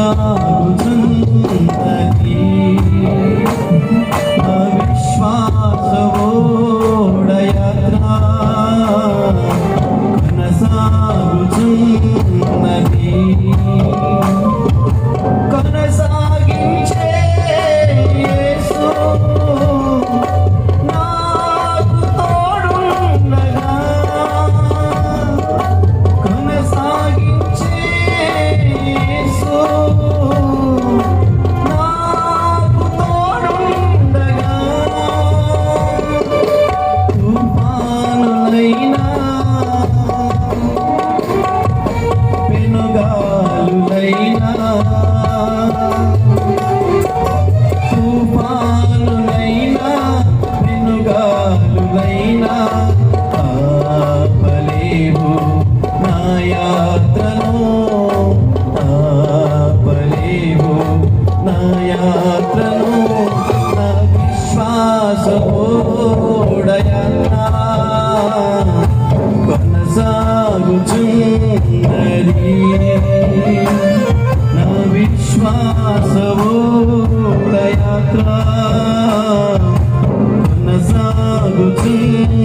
corazón విశ్వాసోడయన్నా కొనసాగుచున్నది నా విశ్వాసోడయాత్ర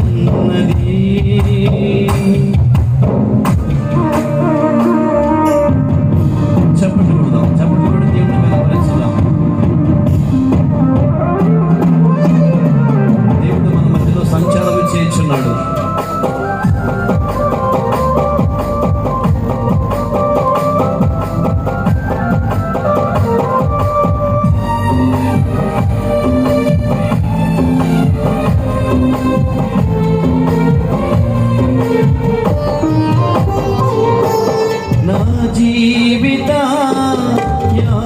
కొనసాగుచున్నది. జీవిత యా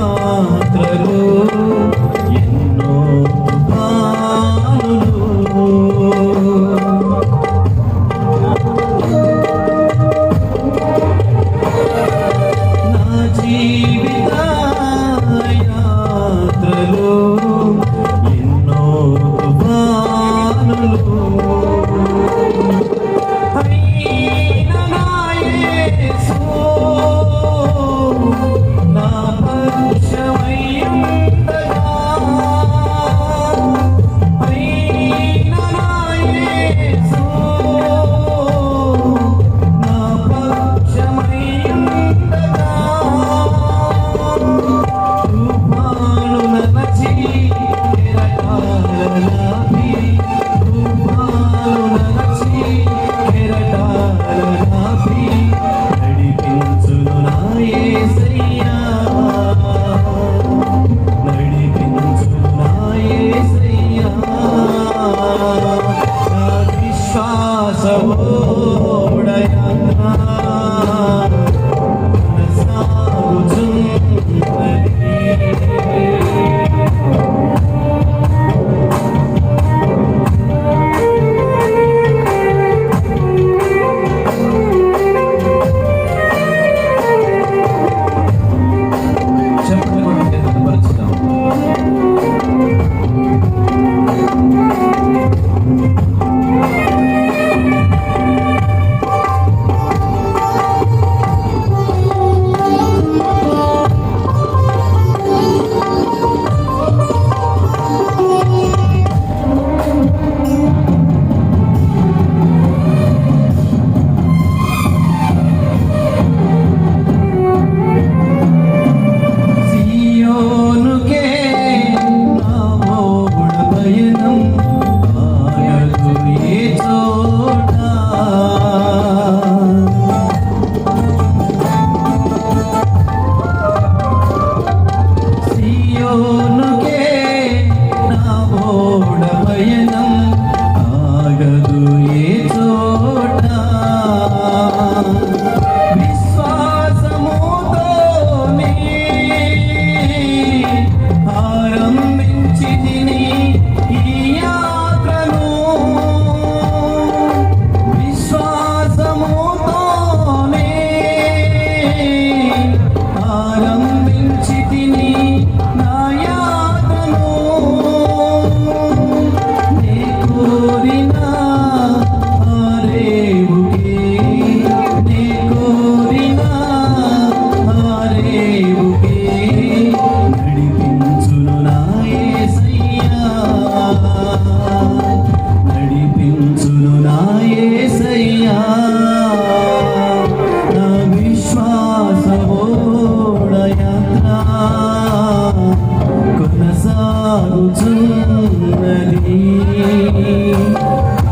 ಸಾರುತ್ತಿರಲಿ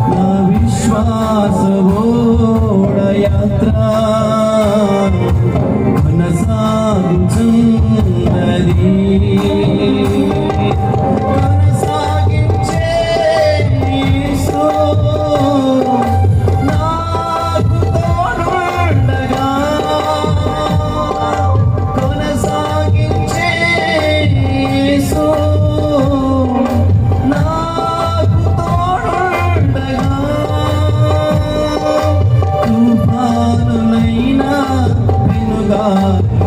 ನಾ ವಿಶ್ವಾಸವೋಡ ಯಾತ್ರ love.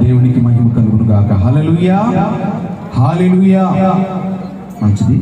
దేవునికి మహిమ కలుగును గాక హల్లెలూయా హల్లెలూయా మంచిది.